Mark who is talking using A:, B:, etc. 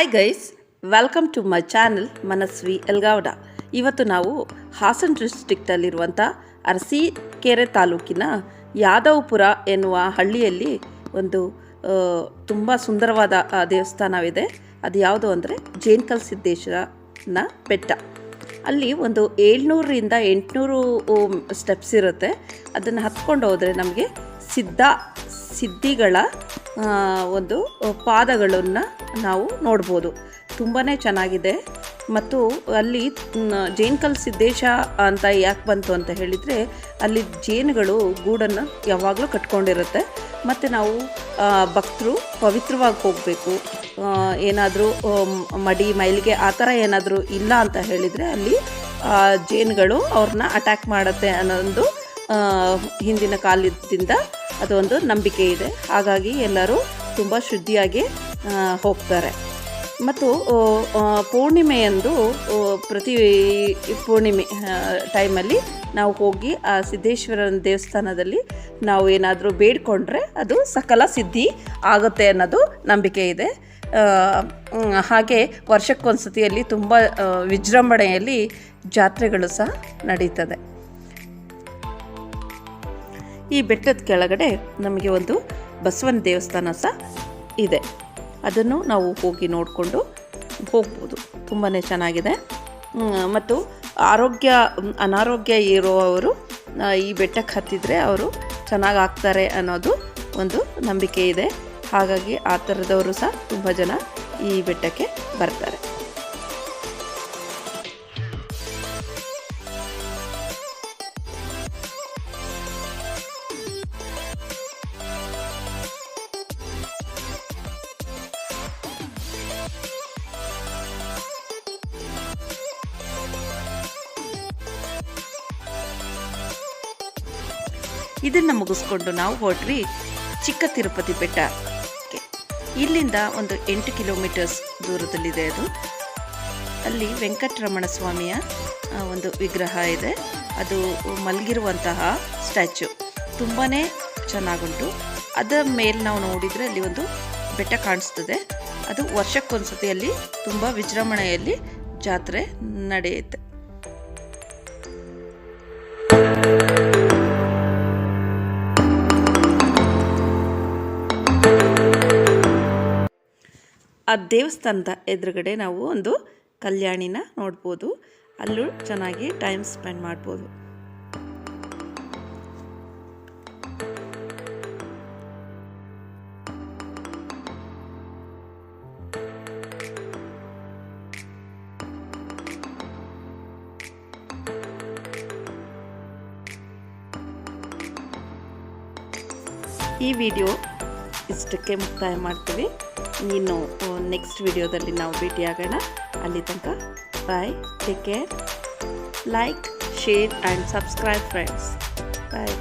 A: Hi guys welcome to my channel Manasvi Elgawada ಇವತ್ತು ನಾವು ಹಾಸನ್ ಡಿಸ್ಟ್ರಿಕ್ಟಲ್ಲಿರುವಂಥ ಅರಸೀಕೆರೆ ತಾಲೂಕಿನ ಯಾದವಪುರ ಎನ್ನುವ ಹಳ್ಳಿಯಲ್ಲಿ ಒಂದು ತುಂಬ ಸುಂದರವಾದ ದೇವಸ್ಥಾನವಿದೆ. ಅದು ಯಾವುದು ಅಂದರೆ ಜೇನ್ಕಲ್ ಸಿದ್ದೇಶ್ವರನ ಬೆಟ್ಟ. ಅಲ್ಲಿ ಒಂದು ಏಳ್ನೂರರಿಂದ ಎಂಟುನೂರು ಸ್ಟೆಪ್ಸ್ ಇರುತ್ತೆ. ಅದನ್ನು ಹತ್ಕೊಂಡು ಹೋದರೆ ನಮಗೆ ಸಿದ್ಧ ಸಿದ್ಧಿಗಳ ಒಂದು ಪಾದಗಳನ್ನು ನಾವು ನೋಡ್ಬೋದು. ತುಂಬಾ ಚೆನ್ನಾಗಿದೆ. ಮತ್ತು ಅಲ್ಲಿ ಜೇನ್ಕಲ್ ಸಿದ್ದೇಶ ಅಂತ ಯಾಕೆ ಬಂತು ಅಂತ ಹೇಳಿದರೆ, ಅಲ್ಲಿ ಜೇನುಗಳು ಗೂಡನ್ನು ಯಾವಾಗಲೂ ಕಟ್ಕೊಂಡಿರುತ್ತೆ. ಮತ್ತು ನಾವು ಭಕ್ತರು ಪವಿತ್ರವಾಗಿ ಹೋಗಬೇಕು. ಏನಾದರೂ ಮಡಿ, ಮೈಲಿಗೆ ಆ ಥರ ಏನಾದರೂ ಇಲ್ಲ ಅಂತ ಹೇಳಿದರೆ, ಅಲ್ಲಿ ಜೇನುಗಳು ಅವ್ರನ್ನ ಅಟ್ಯಾಕ್ ಮಾಡುತ್ತೆ ಅನ್ನೋದು ಹಿಂದಿನ ಕಾಲದಿಂದ ಅದೊಂದು ನಂಬಿಕೆ ಇದೆ. ಹಾಗಾಗಿ ಎಲ್ಲರೂ ತುಂಬ ಶುದ್ಧಿಯಾಗಿ ಹೋಗ್ತಾರೆ. ಮತ್ತು ಪೂರ್ಣಿಮೆಯಂದು ಪ್ರತಿ ಪೂರ್ಣಿಮೆ ಟೈಮಲ್ಲಿ ನಾವು ಹೋಗಿ ಆ ಸಿದ್ದೇಶ್ವರನ ದೇವಸ್ಥಾನದಲ್ಲಿ ನಾವು ಏನಾದರೂ ಬೇಡ್ಕೊಂಡ್ರೆ ಅದು ಸಕಲ ಸಿದ್ಧಿ ಆಗುತ್ತೆ ಅನ್ನೋದು ನಂಬಿಕೆ ಇದೆ. ಹಾಗೆ ವರ್ಷಕ್ಕೊಂದ್ಸತಿಯಲ್ಲಿ ತುಂಬ ವಿಜೃಂಭಣೆಯಲ್ಲಿ ಜಾತ್ರೆಗಳು ಸಹ ನಡೀತದೆ. ಈ ಬೆಟ್ಟದ ಕೆಳಗಡೆ ನಮಗೆ ಒಂದು ಬಸವನ ದೇವಸ್ಥಾನ ಸಹ ಇದೆ. ಅದನ್ನು ನಾವು ಹೋಗಿ ನೋಡಿಕೊಂಡು ಹೋಗ್ಬೋದು. ತುಂಬಾ ಚೆನ್ನಾಗಿದೆ. ಮತ್ತು ಆರೋಗ್ಯ, ಅನಾರೋಗ್ಯ ಇರುವವರು ಈ ಬೆಟ್ಟಕ್ಕೆ ಹತ್ತಿದರೆ ಅವರು ಚೆನ್ನಾಗಿ ಆಗ್ತಾರೆ ಅನ್ನೋದು ಒಂದು ನಂಬಿಕೆ ಇದೆ. ಹಾಗಾಗಿ ಆ ಥರದವರು ಸಹ ತುಂಬ ಜನ ಈ ಬೆಟ್ಟಕ್ಕೆ ಬರ್ತಾರೆ. ಇದನ್ನು ಮುಗಿಸ್ಕೊಂಡು ನಾವು ಹೊರಟ್ವಿ ಚಿಕ್ಕ ತಿರುಪತಿ ಬೆಟ್ಟ. ಇಲ್ಲಿಂದ ಒಂದು ಎಂಟು ಕಿಲೋಮೀಟರ್ಸ್ ದೂರದಲ್ಲಿದೆ ಅದು. ಅಲ್ಲಿ ವೆಂಕಟರಮಣ ಸ್ವಾಮಿಯ ಒಂದು ವಿಗ್ರಹ ಇದೆ. ಅದು ಮಲಗಿರುವಂತಹ ಸ್ಟ್ಯಾಚು. ತುಂಬಾ ಚೆನ್ನಾಗುಂಟು. ಅದರ ಮೇಲೆ ನಾವು ನೋಡಿದರೆ ಅಲ್ಲಿ ಒಂದು ಬೆಟ್ಟ ಕಾಣಿಸ್ತದೆ. ಅದು ವರ್ಷಕ್ಕೊಂದ್ಸತಿ ಅಲ್ಲಿ ತುಂಬ ವಿಜೃಂಭಣೆಯಲ್ಲಿ ಜಾತ್ರೆ ನಡೆಯುತ್ತೆ. ಆ ದೇವಸ್ಥಾನದ ಎದುರುಗಡೆ ನಾವು ಒಂದು ಕಲ್ಯಾಣಿನ ನೋಡ್ಬೋದು. ಅಲ್ಲೂ ಚೆನ್ನಾಗಿ ಟೈಮ್ ಸ್ಪೆಂಡ್ ಮಾಡ್ಬೋದು. ಈ ವಿಡಿಯೋ ಇಷ್ಟಕ್ಕೆ ಮುಕ್ತಾಯ ಮಾಡ್ತೀವಿ. ಇನ್ನು ನೆಕ್ಸ್ಟ್ ವಿಡಿಯೋದಲ್ಲಿ ನಾವು ಭೇಟಿಯಾಗೋಣ. ಅಲ್ಲಿ ತನಕ bye take care like share and subscribe friends bye